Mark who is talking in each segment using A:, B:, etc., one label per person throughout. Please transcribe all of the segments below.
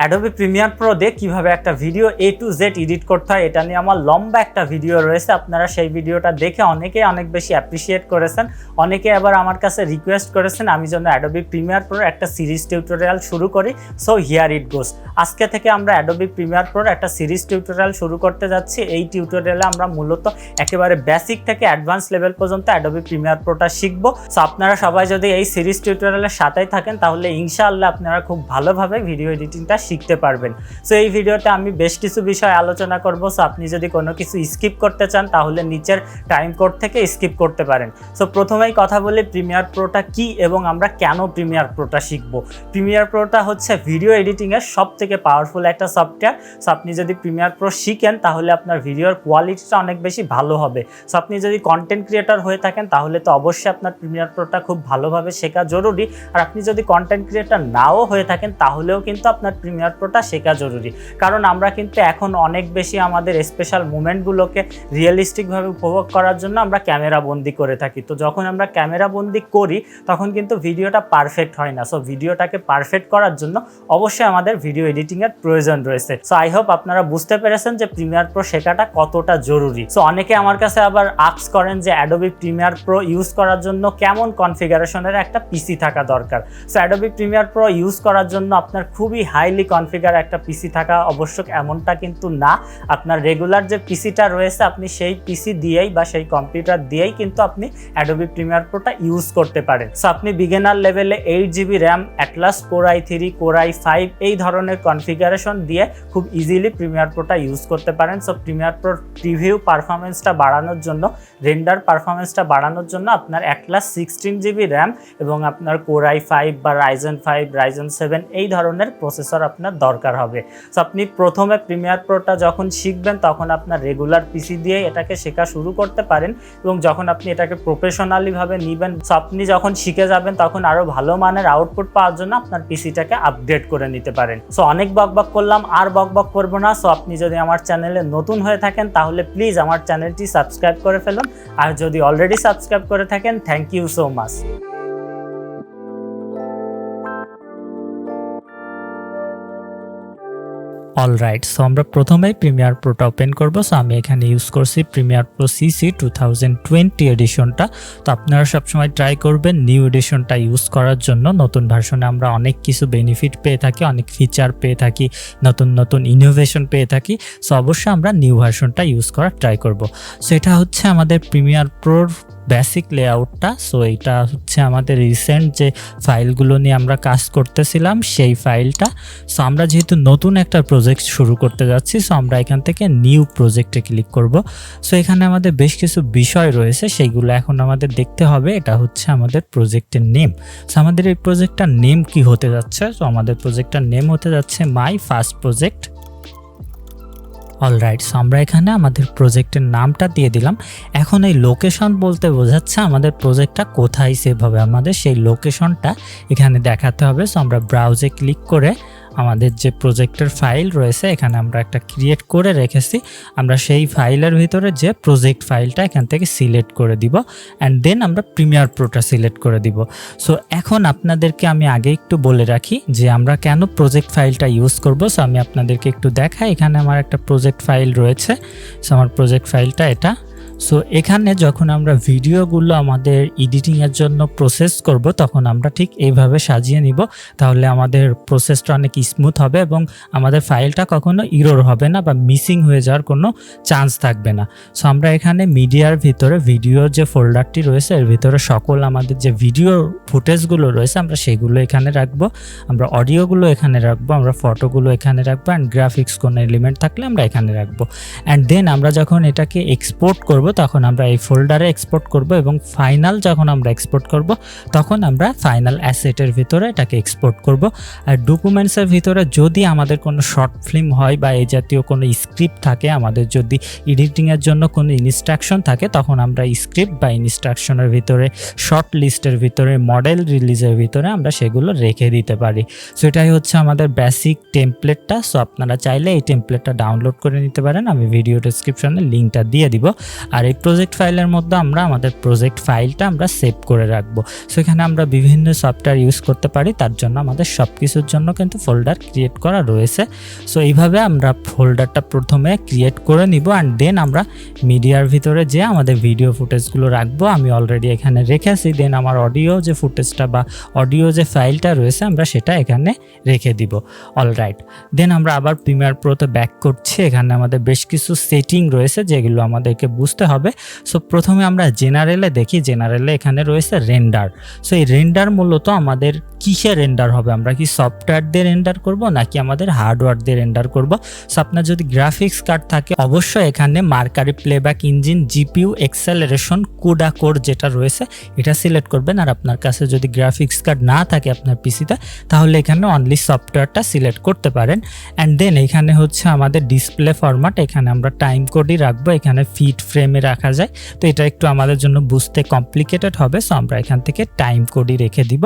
A: Adobe Premiere pro দিয়ে কীভাবে একটা video A to Z edit করতে হয়, এটা নিয়ে আমার লম্বা একটা ভিডিও রয়েছে। আপনারা সেই ভিডিওটা দেখে অনেকে অনেক বেশি অ্যাপ্রিসিয়েট করেছেন। অনেকে আবার আমার কাছে রিকোয়েস্ট করেছেন, আমি যেন অ্যাডোবি প্রিমিয়ার প্রোর একটা সিরিজ টিউটোরিয়াল শুরু করি। সো হিয়ার ইট গোস আজকে থেকে আমরা অ্যাডোবি প্রিমিয়ার প্রোর একটা সিরিজ টিউটোরিয়াল শুরু করতে যাচ্ছি। এই টিউটোরিয়ালে আমরা মূলত একেবারে বেসিক থেকে অ্যাডভান্স লেভেল পর্যন্ত অ্যাডোবি প্রিমিয়ার প্রোটা শিখব। সো আপনারা সবাই যদি এই সিরিজ টিউটোরিয়ালের সাথেই থাকেন, তাহলে ইনশাআল্লাহ আপনারা খুব ভালোভাবে ভিডিও এডিটিংটা শিখতে পারবেন। সো এই ভিডিওতে আমি বেশ কিছু বিষয় আলোচনা করব। সো আপনি যদি কোনো কিছু স্কিপ করতে চান, তাহলে নিচের টাইম কোড থেকে স্কিপ করতে পারেন। সো প্রথমেই কথা বলি প্রিমিয়ার প্রোটা কি এবং আমরা কেন প্রিমিয়ার প্রোটা শিখব? প্রিমিয়ার প্রোটা হচ্ছে ভিডিও এডিটিংয়ের সব থেকে পাওয়ারফুল একটা সফটওয়্যার সো আপনি যদি প্রিমিয়ার প্রো শিখেন, তাহলে আপনার ভিডিওর কোয়ালিটিটা অনেক বেশি ভালো হবে। সো আপনি যদি কন্টেন্ট ক্রিয়েটর হয়ে থাকেন, তাহলে তো অবশ্যই আপনার প্রিমিয়ার প্রোটা খুব ভালোভাবে শেখা জরুরি। আর আপনি যদি কন্টেন্ট ক্রিয়েটর নাও হয়ে থাকেন, তাহলেও কিন্তু আপনার প্রোটা শেখা জরুরি। কারণ আমরা কিন্তু এখন অনেক বেশি আমাদের স্পেশাল মুমেন্টগুলোকে রিয়েলিস্টিকভাবে উপভোগ করার জন্য আমরা ক্যামেরা বন্দি করে থাকি। তো যখন আমরা ক্যামেরা বন্দি করি, তখন কিন্তু ভিডিওটা পারফেক্ট হয় না। সো ভিডিওটাকে পারফেক্ট করার জন্য অবশ্যই আমাদের ভিডিও এডিটিংয়ের প্রয়োজন রয়েছে। সো আই হোপ আপনারা বুঝতে পেরেছেন যে প্রিমিয়ার প্রো শেখাটা কতটা জরুরি। সো অনেকে আমার কাছে আবার আক্স করেন যে অ্যাডোবি প্রিমিয়ার প্রো ইউজ করার জন্য কেমন কনফিগারেশনের একটা পিসি থাকা দরকার। So Adobe Premiere Pro use করার জন্য আপনার খুবই হাইলি কনফিগার একটা পিসি থাকা অবশ্যক এমনটা কিন্তু না। আপনার রেগুলার যে পিসিটা রয়েছে, আপনি সেই পিসি দিয়েই বা সেই কম্পিউটার দিয়েই কিন্তু আপনি অ্যাডোবি প্রিমিয়ার প্রোটা ইউজ করতে পারেন। সো আপনি বিগিনার লেভেলে eight GB RAM at least core i three core i five এই ধরনের কনফিগারেশন দিয়ে খুব ইজিলি প্রিমিয়ার প্রোটা ইউজ করতে পারেন। সো প্রিমিয়ার প্রোর প্রিভিউ পারফরমেন্সটা বাড়ানোর জন্য রেন্ডার পারফরমেন্সটা বাড়ানোর জন্য আপনার অ্যাটলাস সিক্সটিন জিবি র্যাম এবং আপনার কোর আই ফাইভ বা রাইজেন ফাইভ রাইজেন সেভেন এই ধরনের প্রসেসর আপনার দরকার হবে। সো আপনি প্রথমে প্রিমিয়ার প্রোটা যখন শিখবেন, তখন আপনার রেগুলার পিসি দিয়ে এটাকে শেখা শুরু করতে পারেন এবং যখন আপনি এটাকে প্রফেশনালিভাবে নেবেন সো আপনি যখন শিখে যাবেন, তখন আরও ভালো মানের আউটপুট পাওয়ার জন্য আপনার পিসিটাকে আপডেট করে নিতে পারেন। সো অনেক বকবক করলাম, আর বকবক করব না। সো আপনি যদি আমার চ্যানেলে নতুন হয়ে থাকেন, তাহলে প্লিজ আমার চ্যানেলটি সাবস্ক্রাইব করে ফেলুন। আর যদি অলরেডি সাবস্ক্রাইব করে থাকেন thank you so much all right so আমরা প্রথমেই প্রিমিয়ার প্রোটা ওপেন করব। সো আমি এখানে ইউজ করছি Premiere Pro CC two thousand twenty এডিশনটা তো আপনারা সবসময় ট্রাই করবেন নিউ এডিশনটা ইউজ করার জন্য। নতুন ভার্সনে আমরা অনেক কিছু বেনিফিট পেয়ে থাকি, অনেক ফিচার পেয়ে থাকি, নতুন নতুন ইনোভেশন পেয়ে থাকি। সো অবশ্যই আমরা নিউ ভার্সনটা ইউজ করার ট্রাই করব। সো এটা হচ্ছে আমাদের প্রিমিয়ার প্রোর বেসিক লেআউটটা সো এটা হচ্ছে আমাদের রিসেন্ট যে ফাইলগুলো নিয়ে আমরা কাজ করতেছিলাম, সেই ফাইলটা সো আমরা যেহেতু নতুন একটা প্রজেক্ট শুরু করতে যাচ্ছি সো আমরা এখান থেকে নিউ প্রজেক্টে ক্লিক করব। সো এখানে আমাদের বেশ কিছু বিষয় রয়েছে, সেইগুলো এখন আমাদের দেখতে হবে। এটা হচ্ছে আমাদের প্রজেক্টের নেম সো আমাদের এই প্রজেক্টটার নেম কি হতে যাচ্ছে? সো আমাদের প্রজেক্টটার নেম হতে যাচ্ছে my first project alright so আমরা এখানে আমাদের প্রজেক্টের নামটা দিয়ে দিলাম। এখন এই লোকেশন বলতে বোঝাচ্ছে আমাদের প্রজেক্টটা কোথায় সেভ হবে। আমাদের সেই লোকেশনটা এখানে দেখাতে হবে। সো আমরা ব্রাউজে ক্লিক করে আমাদের যে প্রজেক্টের ফাইল রয়েছে, এখানে আমরা একটা ক্রিয়েট করে রেখেছি। আমরা সেই ফাইলের ভিতরে যে প্রজেক্ট ফাইলটা এখান থেকে সিলেক্ট করে দিব অ্যান্ড দেন আমরা প্রিমিয়ার প্রোটা সিলেক্ট করে দিব। সো এখন আপনাদেরকে আমি আগে একটু বলে রাখি যে আমরা কেন প্রজেক্ট ফাইলটা ইউজ করব। সো আমি আপনাদেরকে একটু দেখাই। এখানে আমার একটা প্রজেক্ট ফাইল রয়েছে। সো আমার প্রজেক্ট ফাইলটা এটা। সো এখানে যখন আমরা ভিডিওগুলো আমাদের এডিটিংয়ের জন্য প্রসেস করব, তখন আমরা ঠিক এইভাবে সাজিয়ে নিব। তাহলে আমাদের প্রসেসটা অনেক স্মুথ হবে এবং আমাদের ফাইলটা কখনো ইরোর হবে না বা মিসিং হয়ে যাওয়ার কোনো চান্স থাকবে না। সো আমরা এখানে মিডিয়ার ভিতরে ভিডিওর যে ফোল্ডারটি রয়েছে, এর ভিতরে সকল আমাদের যে ভিডিও ফুটেজগুলো রয়েছে, আমরা সেগুলো এখানে রাখব। আমরা অডিওগুলো এখানে রাখব, আমরা ফটোগুলো এখানে রাখব অ্যান্ড গ্রাফিক্স কোনো এলিমেন্ট থাকলে আমরা এখানে রাখব। অ্যান্ড দেন আমরা যখন এটাকে এক্সপোর্ট করব তখন আমরা এই ফোল্ডারে এক্সপোর্ট করব এবং ফাইনাল যখন আমরা এক্সপোর্ট করব, তখন আমরা ফাইনাল অ্যাসেটের ভিতরে এটাকে এক্সপোর্ট করব। আর ডকুমেন্টসের ভিতরে যদি আমাদের কোনো শর্ট ফিল্ম হয় বা এই জাতীয় কোনো স্ক্রিপ্ট থাকে, আমাদের যদি এডিটিংয়ের জন্য কোনো ইনস্ট্রাকশন থাকে, তখন আমরা স্ক্রিপ্ট বা ইনস্ট্রাকশনের ভিতরে শর্ট লিস্টের ভিতরে মডেল রিলিজের ভিতরে আমরা সেগুলো রেখে দিতে পারি। সো এটাই হচ্ছে আমাদের বেসিক টেমপ্লেটটা সো আপনারা চাইলে এই টেমপ্লেটটা ডাউনলোড করে নিতে পারেন। আমি ভিডিও ডেসক্রিপশনে লিঙ্কটা দিয়ে দিব। আর এই প্রজেক্ট ফাইলের মধ্যে আমরা আমাদের প্রজেক্ট ফাইলটা আমরা সেভ করে রাখব। সো এখানে আমরা বিভিন্ন সফটওয়্যার ইউজ করতে পারি, তার জন্য আমাদের সব কিছুর জন্য কিন্তু ফোল্ডার ক্রিয়েট করা রয়েছে। সো এইভাবে আমরা ফোল্ডারটা প্রথমে ক্রিয়েট করে নিব অ্যান্ড দেন আমরা মিডিয়ার ভিতরে যে আমাদের ভিডিও ফুটেজগুলো রাখব, আমি অলরেডি এখানে রেখেছি দেন আমার অডিও যে ফুটেজটা বা অডিও যে ফাইলটা রয়েছে, আমরা সেটা এখানে রেখে দিব। অলরাইট দেন আমরা আবার প্রিমিয়ার প্রোতে ব্যাক করছি। এখানে আমাদের বেশ কিছু সেটিং রয়েছে, যেগুলো আমাদেরকে বুঝতে হবে। সো প্রথমে আমরা জেনারেলে দেখি জেনারেলে এখানে রয়েছে রেন্ডার সো এই রেন্ডার মূলত আমাদের কিসে রেন্ডার হবে? আমরা কি সফটওয়্যার দিয়ে রেন্ডার করব, নাকি আমাদের হার্ডওয়্যার দিয়ে রেন্ডার করব? সো আপনার যদি গ্রাফিক্স কার্ড থাকে, অবশ্যই এখানে Mercury playback engine GPU acceleration CUDA code যেটা রয়েছে, এটা সিলেক্ট করবেন। আর আপনার কাছে যদি গ্রাফিক্স কার্ড না থাকে আপনার পিসিতে তাহলে এখানে অনলি সফটওয়্যারটা সিলেক্ট করতে পারেন। অ্যান্ড দেন এখানে হচ্ছে আমাদের ডিসপ্লে ফরম্যাট এখানে আমরা টাইম কোডই রাখব। এখানে ফিট ফ্রেমে রাখা যায়। তো এটা একটু আমাদের জন্য বুঝতে কমপ্লিকেটেড হবে। সো আমরা এখান থেকে টাইম কোডই রেখে দিব।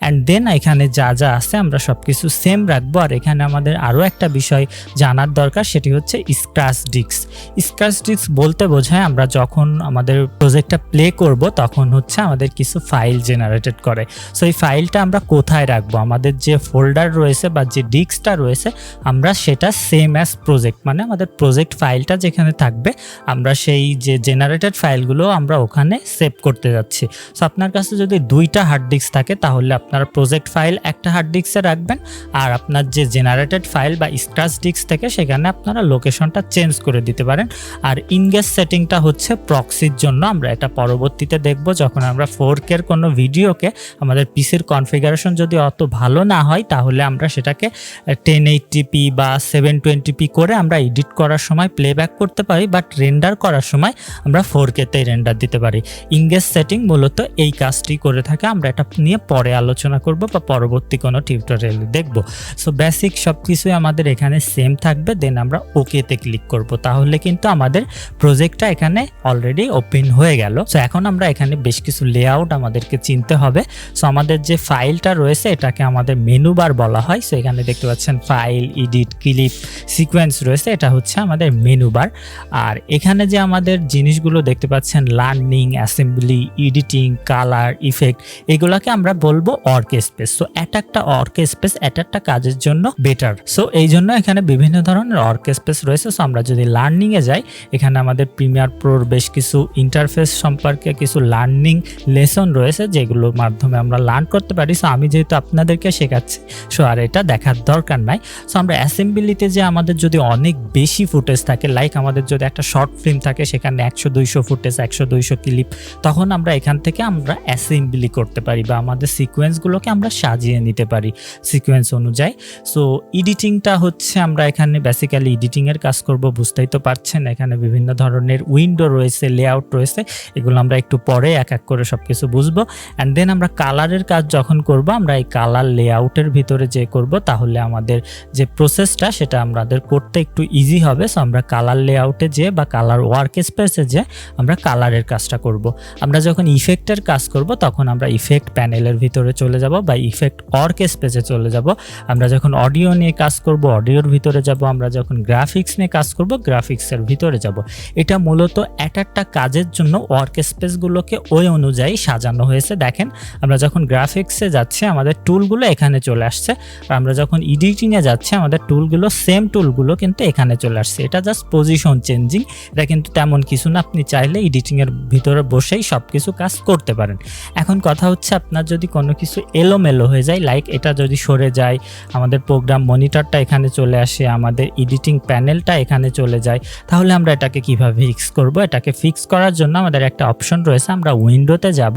A: অ্যান্ড দেন এখানে যা যা আছে আমরা সব কিছু সেম রাখব। আর এখানে আমাদের আরও একটা বিষয় জানার দরকার, সেটি হচ্ছে স্ক্রাচ ডিস্ক স্ক্রাচ ডিস্ক বলতে বোঝায় আমরা যখন আমাদের প্রজেক্টটা প্লে করব, তখন হচ্ছে আমাদের কিছু ফাইল জেনারেটেড করে। সো এই ফাইলটা আমরা কোথায় রাখব? আমাদের যে ফোল্ডার রয়েছে বা যে ডিস্কটা রয়েছে, আমরা সেটা সেম অ্যাজ প্রজেক্ট মানে আমাদের প্রজেক্ট ফাইলটা যেখানে থাকবে, আমরা সেই যে জেনারেটেড ফাইলগুলো আমরা ওখানে সেভ করতে যাচ্ছি। সো আপনার কাছে যদি দুইটা হার্ড ডিস্ক থাকে, তাহলে আপনার প্রজেক্ট ফাইল একটা হার্ড ডিস্কে রাখবেন, আর আপনার যে জেনারেটেড ফাইল বা স্ক্রাচ ডিস্ক থেকে, সেখানে আপনারা লোকেশনটা চেঞ্জ করে দিতে পারেন। আর ইনগেজ সেটিংটা হচ্ছে প্রক্সির জন্য। আমরা এটা পরবর্তীতে দেখব, যখন আমরা ফোর কের কোনো ভিডিওকে আমাদের পিসির কনফিগারেশন যদি অত ভালো না হয়, তাহলে আমরা সেটাকে টেন এইটটিপি বা সেভেন টোয়েন্টিপি করে আমরা এডিট করার সময় প্লেব্যাক করতে পারি বাট রেন্ডার করার সময় আমরা ফোর কেতেই রেন্ডার দিতে পারি। ইংগেজ সেটিং মূলত এই কাজটি করে থাকে। আমরা এটা নিয়ে পরে আলোচনা করব বা পরবর্তী কোনো টিউটোরিয়ালে দেখব। সো বেসিক সব কিছুই আমাদের এখানে সেম থাকবে। দেন আমরা ওকেতে ক্লিক করব। তাহলে কিন্তু আমাদের প্রজেক্টটা এখানে অলরেডি ওপেন হয়ে গেল। সো এখন আমরা এখানে বেশ কিছু লেআউট আমাদেরকে চিনতে হবে। সো আমাদের যে ফাইলটা রয়েছে, এটাকে আমাদের মেনু বার বলা হয়। সো এখানে দেখতে পাচ্ছেন ফাইল এডিট ক্লিপ সিকোয়েন্স রয়েছে। এটা হচ্ছে আমাদের মেনু বার আর এখানে যে আমাদের জিনিসগুলো দেখতে পাচ্ছেন learning assembly editing colour effect এগুলাকে আমরা বলব অর্ক স্পেস সো এক একটা অর্ক স্পেস এক একটা কাজের জন্য বেটার সো এই জন্য এখানে বিভিন্ন ধরনের অর্ক স্পেস রয়েছে। সো আমরা যদি লার্নিংয়ে যাই, এখানে আমাদের প্রিমিয়ার প্রোর বেশ কিছু ইন্টারফেস সম্পর্কে কিছু লার্নিং লেসন রয়েছে, যেগুলোর মাধ্যমে আমরা লার্ন করতে পারি। সো আমি যেহেতু আপনাদেরকে শেখাচ্ছি সো আর এটা দেখার দরকার নাই। সো আমরা অ্যাসেম্বলিতে যে আমাদের যদি অনেক বেশি ফুটেজ থাকে লাইক আমাদের যদি একটা শর্ট ফিল্ম থাকে, সেখানে একশো দুইশো ফুটেজ, একশো দুইশো ক্লিপ, তখন আমরা এখান থেকে আমরা অ্যাসেম্বলি করতে পারি বা আমাদের সিকোয়েন্সগুলোকে আমরা সাজিয়ে নিতে পারি সিকোয়েন্স অনুযায়ী। সো, এডিটিংটা হচ্ছে আমরা এখানে বেসিক্যালি এডিটিংয়ের কাজ করব, বুঝতেই তো পারছেন, এখানে বিভিন্ন ধরনের উইন্ডো রয়েছে লেআউট রয়েছে, এগুলো আমরা একটু পরে এক এক করে সব কিছু বুঝব। অ্যান্ড দেন আমরা কালারের কাজ যখন করব, আমরা এই কালার লেআউটের ভিতরে যে করব, তাহলে আমাদের যে প্রসেসটা সেটা আমাদের করতে একটু ইজি হবে। সো আমরা কালার লেআউটে যে বা কালার ওয়ার্ক স্পেসে যে আমরা কালারের কাজটা করব। আমরা যখন ইফেক্টের কাজ করব, তখন আমরা ইফেক্ট প্যানেলের ভিতরে চলে যাব বা ইফেক্ট অর্ক স্পেসে চলে যাব। আমরা যখন অডিও নিয়ে কাজ করব অডিওর ভিতরে যাব। আমরা যখন গ্রাফিক্স নিয়ে কাজ করব গ্রাফিক্সের ভিতরে যাব। এটা মূলত এক একটা কাজের জন্য ওয়ার্ক স্পেসগুলোকে ওই অনুযায়ী সাজানো হয়েছে। দেখেন, আমরা যখন গ্রাফিক্সে যাচ্ছি, আমাদের টুলগুলো এখানে চলে আসছে। আর আমরা যখন এডিটিংয়ে যাচ্ছি, আমাদের টুলগুলো সেম টুলগুলো কিন্তু এখানে চলে আসছে। এটা জাস্ট পজিশন চেঞ্জিং এটা কিন্তু তেমন কিছু না, আপনি চাইলে এডিটিংয়ের ভিতরে বসেই সব কিছু কাজ করতে পারেন। এখন কথা হচ্ছে আপনার যদি কোনো কিছু এলোমেলো হয়ে যায় লাইক এটা যদি সরে যায়, আমাদের প্রোগ্রাম মনিটরটা এখানে চলে আসে, আমাদের এডিটিং প্যানেলটা এখানে চলে যায়, তাহলে আমরা এটাকে কীভাবে ফিক্স করব? এটাকে ফিক্স করার জন্য আমাদের একটা অপশন রয়েছে, আমরা উইন্ডোতে যাব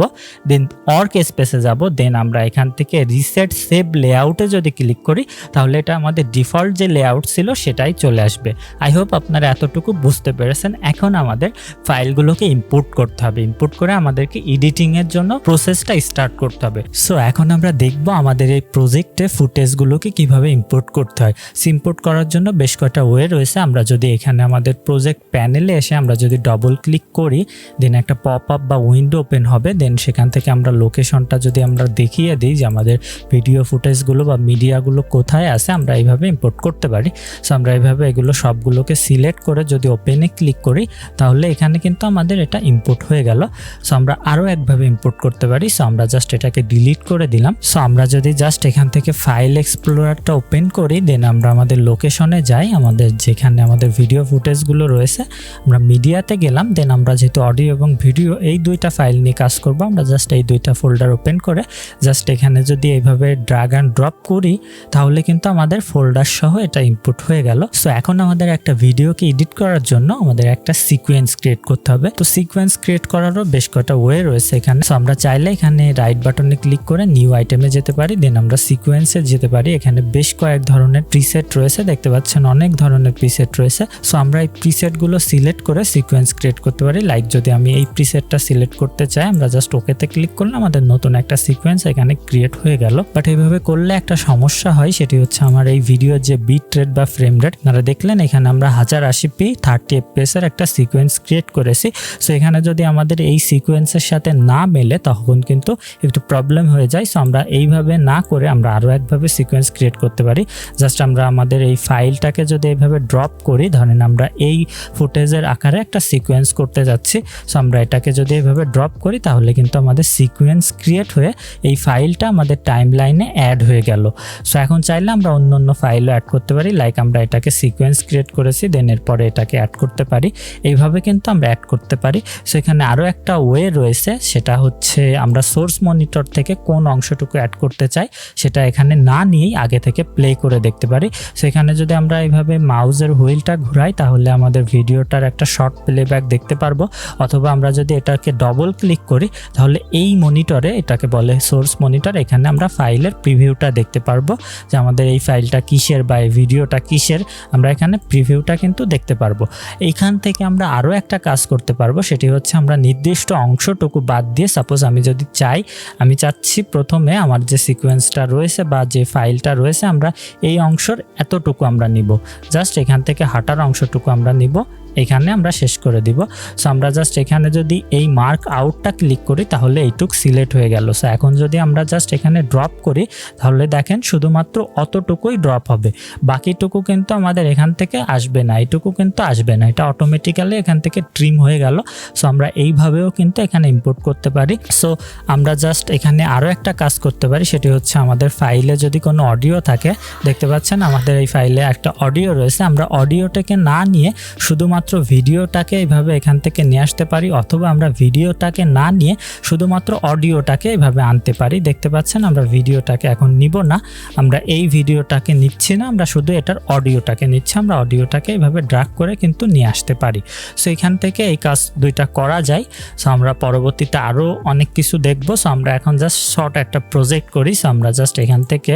A: দেন অর্ক স্পেসে যাব দেন আমরা এখান থেকে রিসেট সেভ লেআউটে যদি ক্লিক করি, তাহলে এটা আমাদের ডিফল্ট যে লেআউট ছিল সেটাই চলে আসবে। আই হোপ আপনারা এতটুকু বুঝতে পেরেছেন। এখন আমাদের ফাইলগুলোকে ইম্পোর্ট করতে হবে। ইম্পোর্ট করে আমাদেরকে এডিটিংয়ের জন্য প্রসেসটা স্টার্ট করতে হবে। সো এখন আমরা দেখব আমাদের এই প্রজেক্টে ফুটেজগুলোকে কীভাবে ইম্পোর্ট করতে হয়। ইম্পোর্ট করার জন্য বেশ কয়েকটা ওয়ে রয়েছে। আমরা যদি এখানে আমাদের প্রজেক্ট প্যানেলে এসে আমরা যদি ডবল ক্লিক করি দেন একটা পপ আপ বা উইন্ডো ওপেন হবে। দেন সেখান থেকে আমরা লোকেশনটা যদি আমরা দেখিয়ে দিই যে আমাদের ভিডিও ফুটেজগুলো বা মিডিয়াগুলো কোথায় আছে, আমরা এইভাবে ইম্পোর্ট করতে পারি। সো আমরা এইভাবে এগুলো সবগুলোকে সিলেক্ট করে যদি ওপেনে ক্লিক করি, তাহলে এখানে কিন্তু আমাদের এটা ইম্পোর্ট হয়ে গেল। সো আমরা আরও একভাবে ইম্পোর্ট করতে পারি। সো আমরা জাস্ট এটাকে ডিলিট করে দিলাম। সো আমরা যদি জাস্ট এখান থেকে ফাইল এক্সপ্লোরারটা ওপেন করি দেন আমরা আমাদের লোকেশনে যাই। আমাদের যেখানে আমাদের ভিডিও ফুটেজগুলো রয়েছে, আমরা মিডিয়াতে গেলাম। দেন আমরা যেহেতু অডিও এবং ভিডিও এই দুইটা ফাইল নিয়ে কাজ করব, আমরা জাস্ট এই দুইটা ফোল্ডার ওপেন করে জাস্ট এখানে যদি এইভাবে ড্রাগ অ্যান্ড ড্রপ করি, তাহলে কিন্তু আমাদের ফোল্ডার সহ এটা ইনপুট হয়ে গেল। সো এখন আমাদের একটা ভিডিওকে এডিট করার জন্য আমাদের একটা সিকোয়েন্স ক্রিয়েট করতে হবে। তো সিকোয়েন্স ক্রিয়েট করারও বেশ কয়েকটা ওয়ে রয়েছে এখানে। সো আমরা চাইলে এখানে রাইট বাটনে ক্লিক করে নিউ আইটেমে যেতে পারি। দেন আমরা সিকোয়েন্সে যেতে পারি। এখানে বেশ কয়েক ধরনের প্রিসেট রয়েছে। দেখতে পাচ্ছেন অনেক ধরনের প্রিসেট রয়েছে। সো আমরা এই প্রিসেটগুলো সিলেক্ট করে সিকোয়েন্স ক্রিয়েট করতে পারি। লাইক যদি আমি এই প্রিসেটটা সিলেক্ট করতে চাই, আমরা জাস্ট ওকেতে ক্লিক করলে আমাদের নতুন একটা সিকোয়েন্স এখানে ক্রিয়েট হয়ে গেল। বাট এইভাবে করলে একটা সমস্যা হয়। সেটি হচ্ছে আমার এই ভিডিওর যে বিট রেট বা ফ্রেম রেট আপনারা দেখলেন এখানে আমরা হাজার আশি পি থার্টি এফপিএস এর একটা সিকোয়েন্স ক্রিয়েট করেছি সো এখানে যদি আমাদের এই সিকোয়েন্সের সাথে না মেলে, তখন কিন্তু একটু প্রবলেম হয়ে যায়। সো আমরা এইভাবে না করে আমরা আরও একভাবে সিকোয়েন্স ক্রিয়েট করতে পারি। জাস্ট আমরা আমাদের এই ফাইলটাকে যদি এইভাবে ড্রপ করি, ধরেন আমরা এই ফুটেজের আকারে একটা সিকোয়েন্স করতে যাচ্ছি সো আমরা এটাকে যদি এইভাবে ড্রপ করি, তাহলে কিন্তু আমাদের সিকোয়েন্স ক্রিয়েট হয়ে এই ফাইলটা আমাদের টাইম লাইনে অ্যাড হয়ে গেল। সো এখন চাইলে আমরা অন্য অন্য ফাইলও অ্যাড করতে পারি লাইক আমরা এটাকে সিকোয়েন্স ক্রিয়েট করেছি দেন এরপরে এটাকে অ্যাড করতে পারি। এইভাবে কিন্তু আমরা অ্যাড করতে পারি। সো এখানে আরও একটা ওয়ে রয়েছে, সেটা হচ্ছে আমরা সোর্স মনিটর থেকে কোন অংশটুকু অ্যাড করতে চাই, সেটা এখানে না নিয়েই আগে থেকে প্লে করে দেখতে পারি। সো এখানে যদি আমরা এইভাবে মাউজের হুইলটা ঘুরাই, তাহলে আমাদের ভিডিওটার একটা শর্ট প্লেব্যাক দেখতে পারব। অথবা আমরা যদি এটাকে ডবল ক্লিক করি, তাহলে এই মনিটরে এটাকে বলে সোর্স মনিটর এখানে আমরা ফাইলের প্রিভিউটা দেখতে পারব যে আমাদের এই ফাইলটা কিসের বা এই ভিডিওটা কিসের, আমরা এখানে প্রিভিউটা কিন্তু দেখতে পারব। এইখান থেকে আমরা আরও একটা কাজ করতে পারব, সেটি হচ্ছে আমরা নির্দিষ্ট অংশটুকু বাদ দিয়ে সাপোজ আমি যদি চাই, আমি চাচ্ছি প্রথমে আমার যে সিকোয়েন্সটা রয়েছে বা যে ফাইলটা রয়েছে, আমরা এই অংশর এতটুকু আমরা নিব। জাস্ট এখান থেকে হাঁটার অংশটুকু আমরা নিব। এখানে আমরা শেষ করে দিব। সো আমরা জাস্ট এখানে যদি এই মার্ক আউটটা ক্লিক করি, তাহলে এইটুক সিলেক্ট হয়ে গেল। সো এখন যদি আমরা জাস্ট এখানে ড্রপ করি, তাহলে দেখেন শুধুমাত্র অতটুকুই ড্রপ হবে। বাকিটুকু কিন্তু আমাদের এখান থেকে আসবে না এইটুকু কিন্তু আসবে না। এটা অটোমেটিক্যালি এখান থেকে ট্রিম হয়ে গেল। সো আমরা এইভাবেও কিন্তু এখানে ইম্পোর্ট করতে পারি। সো আমরা জাস্ট এখানে আরও একটা কাজ করতে পারি, সেটি হচ্ছে আমাদের ফাইলে যদি কোনো অডিও থাকে, দেখতে পাচ্ছেন আমাদের এই ফাইলে একটা অডিও রয়েছে। আমরা অডিওটাকে না নিয়ে শুধুমাত্র ভিডিওটাকে এইভাবে এখান থেকে নিয়ে আসতে পারি, অথবা আমরা ভিডিওটাকে না নিয়ে শুধুমাত্র অডিওটাকে এইভাবে আনতে পারি। দেখতে পাচ্ছেন, আমরা ভিডিওটাকে এখন নিব না। আমরা এই ভিডিওটাকে নিচ্ছি না, আমরা শুধু এটার অডিওটাকে নিচ্ছি। আমরা অডিওটাকে এইভাবে ড্রাগ করে কিন্তু নিয়ে আসতে পারি। সো এখান থেকে এই কাজ দুইটা করা যায়। সো আমরা পরবর্তীতে আরও অনেক কিছু দেখব। সো আমরা এখন জাস্ট শর্ট একটা প্রজেক্ট করি। সো আমরা জাস্ট এখান থেকে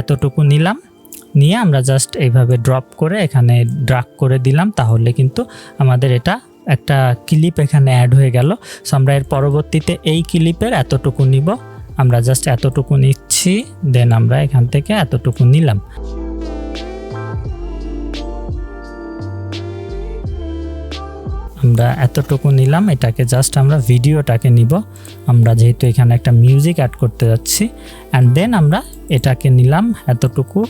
A: এতটুকু নিলাম। নিয়ে আমরা জাস্ট এইভাবে ড্রপ করে এখানে ড্রাগ করে দিলাম, তাহলে কিন্তু আমাদের এটা একটা ক্লিপ এখানে অ্যাড হয়ে গেল। সো আমরা এর পরবর্তীতে এই ক্লিপের এতটুকু নিব। আমরা জাস্ট এতটুকু নিচ্ছি দেন আমরা এখান থেকে এতটুকু নিলাম। আমরা এতটুকু নিলাম, এটাকে জাস্ট আমরা ভিডিওটাকে নিব। আমরা যেহেতু এখানে একটা মিউজিক অ্যাড করতে যাচ্ছি অ্যান্ড দেন আমরা এটাকে নিলাম এতটুকু।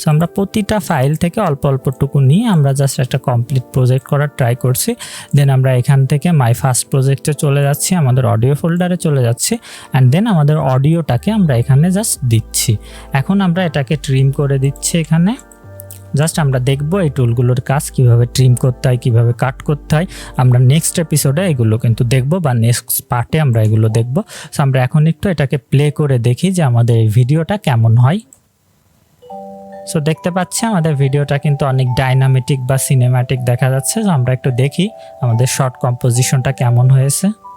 A: সো আমরা প্রতিটা ফাইল থেকে অল্প অল্পটুকু নিয়ে আমরা জাস্ট একটা কমপ্লিট প্রজেক্ট করার ট্রাই করছি। দেন আমরা এখান থেকে মাই ফার্স্ট প্রজেক্টে চলে যাচ্ছি, আমাদের অডিও ফোল্ডারে চলে যাচ্ছি অ্যান্ড দেন আমাদের অডিওটাকে আমরা এখানে জাস্ট দিচ্ছি। এখন আমরা এটাকে ট্রিম করে দিচ্ছি এখানে। জাস্ট আমরা দেখব এই টুলগুলোর কাজ কীভাবে ট্রিম করতে হয়, কীভাবে কাট করতে হয়। আমরা নেক্সট এপিসোডে এগুলো কিন্তু দেখব বা নেক্সট পার্টে আমরা এগুলো দেখব। সো আমরা এখন একটু এটাকে প্লে করে দেখি যে আমাদের ভিডিওটা কেমন হয়। সো দেখতে পাচ্ছি আমাদের ভিডিওটা কিন্তু অনেক ডাইনামেটিক বা সিনেম্যাটিক দেখা যাচ্ছে। আমরা একটু দেখি আমাদের শর্ট কম্পোজিশনটা কেমন হয়েছে।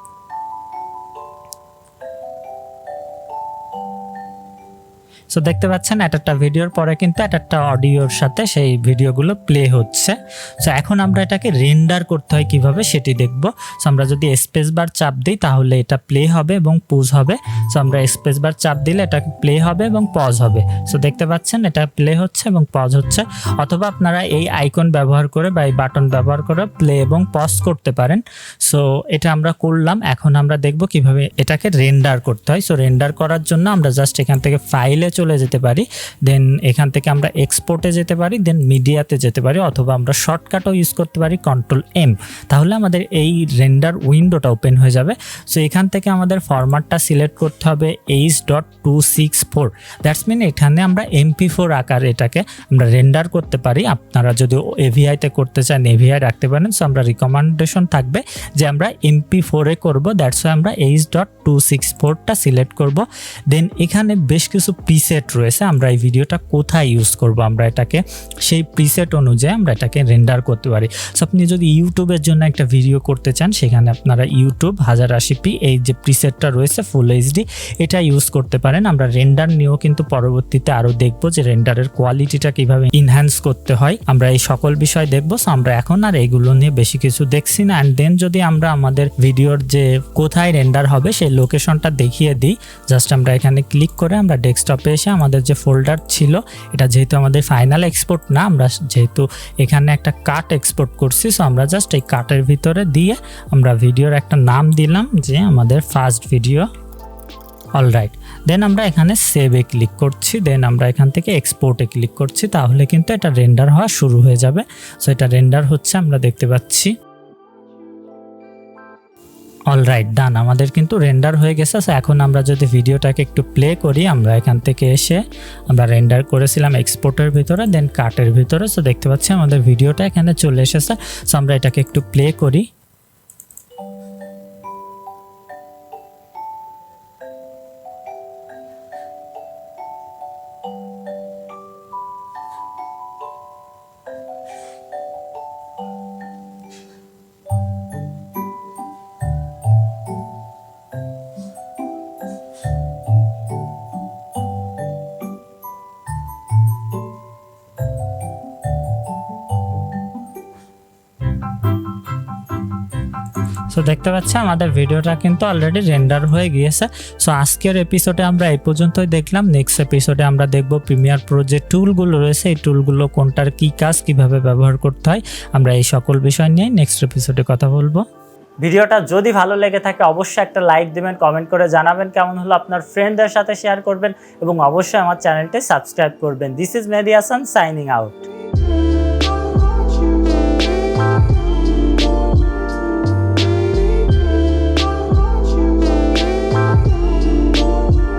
A: সো দেখতে পাচ্ছেন, এক একটা ভিডিওর পরে কিন্তু এক একটা অডিওর সাথে সেই ভিডিওগুলো প্লে হচ্ছে। সো এখন আমরা এটাকে রেন্ডার করতে হয় কীভাবে সেটি দেখব। সো আমরা যদি স্পেস বার চাপ দিই, তাহলে এটা প্লে হবে এবং পুজ হবে। সো আমরা স্পেস বার চাপ দিলে এটা প্লে হবে এবং পজ হবে। সো দেখতে পাচ্ছেন, এটা প্লে হচ্ছে এবং পজ হচ্ছে। অথবা আপনারা এই আইকন ব্যবহার করে বা এই বাটন ব্যবহার করে প্লে এবং পজ করতে পারেন। সো এটা আমরা করলাম। এখন আমরা দেখব কীভাবে এটাকে রেন্ডার করতে হয়। সো রেন্ডার করার জন্য আমরা জাস্ট এখান থেকে ফাইলে চলে যেতে পারি দেন এখান থেকে আমরা এক্সপোর্টে যেতে পারি দেন মিডিয়াতে যেতে পারি, অথবা আমরা শর্টকাটও ইউজ করতে পারি কন্ট্রোল এম তাহলে আমাদের এই রেন্ডার উইন্ডোটা ওপেন হয়ে যাবে। সো এখান থেকে আমাদের ফরম্যাটটা সিলেক্ট করতে হবে H dot two six four that's mean এখানে আমরা এমপি ফোর আকার এটাকে আমরা রেন্ডার করতে পারি। আপনারা যদি এভিআইতে করতে চান এভিআই রাখতে পারেন। সো আমরা রিকমেন্ডেশন থাকবে যে আমরা এমপি ফোরে করব। দ্যাটস আমরা এইচ ডট টু সিক্স ফোরটা সিলেক্ট করব। দেন এখানে বেশ কিছু প্রিসেট রয়েছে, আমরা এই ভিডিওটা কোথায় ইউজ করব, আমরা এটাকে, সেই প্রিসেট অনুযায়ী আমরা এটাকে রেন্ডার করতে পারি। সো আপনি যদি ইউটিউবের জন্য একটা ভিডিও করতে চান, সেখানে আপনারা ইউটিউব হাজার আশি পি, এই যে প্রিসেটটা রয়েছে ফুল এইচডি এটা ইউজ করতে পারেন। আমরা রেন্ডার নিয়েও কিন্তু পরবর্তীতে আরও দেখব যে রেন্ডারের কোয়ালিটিটা কীভাবে ইনহ্যান্স করতে হয়। আমরা এই সকল বিষয় দেখব। সো আমরা এখন আর এইগুলো নিয়ে বেশি কিছু দেখছি না। অ্যান্ড দেন যদি আমরা আমাদের ভিডিওর যে কোথায় রেন্ডার হবে, সেই লোকেশনটা দেখিয়ে দিই। জাস্ট আমরা এখানে ক্লিক করে আমরা ডেস্কটপে এসে আমাদের যে ফোল্ডার ছিল, এটা যেহেতু আমাদের ফাইনাল এক্সপোর্ট না, আমরা যেহেতু এখানে একটা কাট এক্সপোর্ট করছি সো আমরা জাস্ট এই কাটের ভিতরে দিয়ে আমরা ভিডিওর একটা নাম দিলাম যে আমাদের ফার্স্ট ভিডিও অলরাইট দেন আমরা এখানে সেভে ক্লিক করছি দেন আমরা এখান থেকে এক্সপোর্টে ক্লিক করছি, তাহলে কিন্তু এটা রেন্ডার হওয়া শুরু হয়ে যাবে। সো এটা রেন্ডার হচ্ছে, আমরা দেখতে পাচ্ছি। অলরাইট ডান আমাদের কিন্তু রেন্ডার হয়ে গেছে সো এখন আমরা যদি ভিডিওটাকে একটু প্লে করি, আমরা এখান থেকে এসে আমরা রেন্ডার করেছিলাম এক্সপোর্টের ভিতরে দেন কাটের ভিতরে সো দেখতে পাচ্ছি আমাদের ভিডিওটা এখানে চলে এসেছে সো আমরা এটাকে একটু প্লে করি। দেখতে পাচ্ছি আমাদের ভিডিওটা কিন্তু অলরেডি রেন্ডার হয়ে গিয়েছে। সো আজকের এপিসোডে আমরা এই পর্যন্তই দেখলাম। নেক্সট এপিসোডে আমরা দেখব প্রিমিয়ার প্রো যে টুলগুলো রয়েছে, এই টুলগুলো কোনটার কী কাজ, কীভাবে ব্যবহার করতে হয়। আমরা এই সকল বিষয় নিয়ে নেক্সট এপিসোডে কথা বলব। ভিডিওটা যদি ভালো লেগে থাকে, অবশ্যই একটা লাইক দিবেন কমেন্ট করে জানাবেন কেমন হলো আপনার ফ্রেন্ডদের সাথে শেয়ার করবেন এবং অবশ্যই আমার চ্যানেলটি সাবস্ক্রাইব করবেন। This is Mehedi signing out